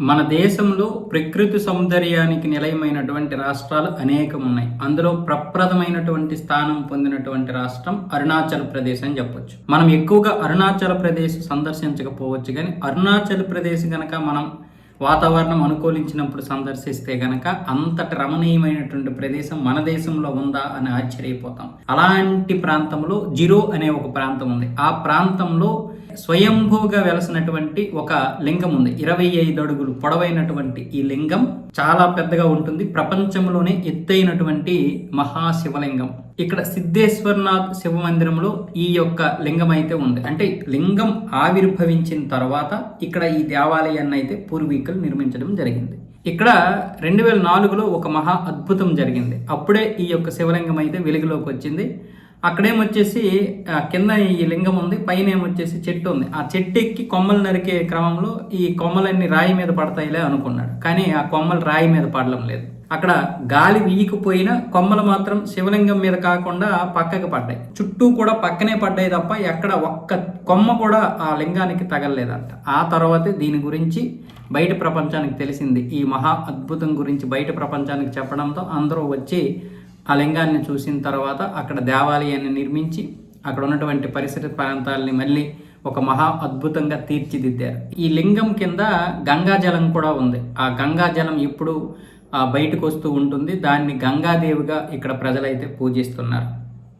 మన దేశంలో ప్రకృతి సౌందర్యానికి నిలయమైనటువంటి రాష్ట్రాలు అనేకం ఉన్నాయి అందులో ప్రప్రదమైనటువంటి స్థానం పొందినటువంటి రాష్ట్రం అరుణాచల్ ప్రదేశ్ అని చెప్పొచ్చు. మనం ఎక్కువగా అరుణాచల్ ప్రదేశ్ సందర్శించకపోవచ్చు కానీ అరుణాచల్ ప్రదేశ్ గనక మనం వాతావరణం అనుకూలించినప్పుడు సందర్శిస్తే గనక అంతటి రమణీయమైనటువంటి ప్రదేశం మన దేశంలో ఉందా అని ఆశ్చర్యపోతాం. అలాంటి ప్రాంతంలో జిరో అనే ఒక ప్రాంతం ఉంది. ఆ ప్రాంతంలో స్వయంభూగా వెలసినటువంటి ఒక లింగం ఉంది. ఇరవై ఐదు అడుగులు పొడవైనటువంటి ఈ లింగం చాలా పెద్దగా ఉంటుంది. ప్రపంచంలోనే ఎత్తైనటువంటి మహాశివలింగం. ఇక్కడ సిద్ధేశ్వరనాథ్ శివ మందిరంలో ఈ యొక్క లింగం అయితే ఉంది. అంటే లింగం ఆవిర్భవించిన తర్వాత ఇక్కడ ఈ దేవాలయాన్ని అయితే పూర్వీకులు నిర్మించడం జరిగింది. ఇక్కడ రెండు వేల నాలుగులో ఒక మహా అద్భుతం జరిగింది. అప్పుడే ఈ యొక్క శివలింగం అయితే వెలుగులోకి వచ్చింది. అక్కడేమొచ్చేసి కింద ఈ లింగం ఉంది పైన ఏమొచ్చేసి చెట్టు ఉంది. ఆ చెట్టు ఎక్కి కొమ్మలు నరికే క్రమంలో ఈ కొమ్మలన్నీ రాయి మీద పడతాయిలే అనుకున్నాడు. కానీ ఆ కొమ్మలు రాయి మీద పడడం లేదు. అక్కడ గాలి వీగిపోయినా కొమ్మలు మాత్రం శివలింగం మీద కాకుండా పక్కకి పడ్డాయి. చుట్టూ కూడా పక్కనే పడ్డాయి తప్ప ఎక్కడ ఒక్క కొమ్మ కూడా ఆ లింగానికి తగలలేదంట. ఆ తర్వాతే దీని గురించి బయట ప్రపంచానికి తెలిసింది. ఈ మహా అద్భుతం గురించి బయట ప్రపంచానికి చెప్పడంతో అందరూ వచ్చి ఆ లింగాన్ని చూసిన తర్వాత అక్కడ దేవాలయాన్ని నిర్మించి అక్కడ ఉన్నటువంటి పరిసర ప్రాంతాలని మళ్ళీ ఒక మహా అద్భుతంగా తీర్చిదిద్దారు. ఈ లింగం కింద గంగాజలం కూడా ఉంది. ఆ గంగాజలం ఇప్పుడు బయటకు వస్తూ ఉంటుంది. దాన్ని గంగాదేవిగా ఇక్కడ ప్రజలైతే పూజిస్తున్నారు.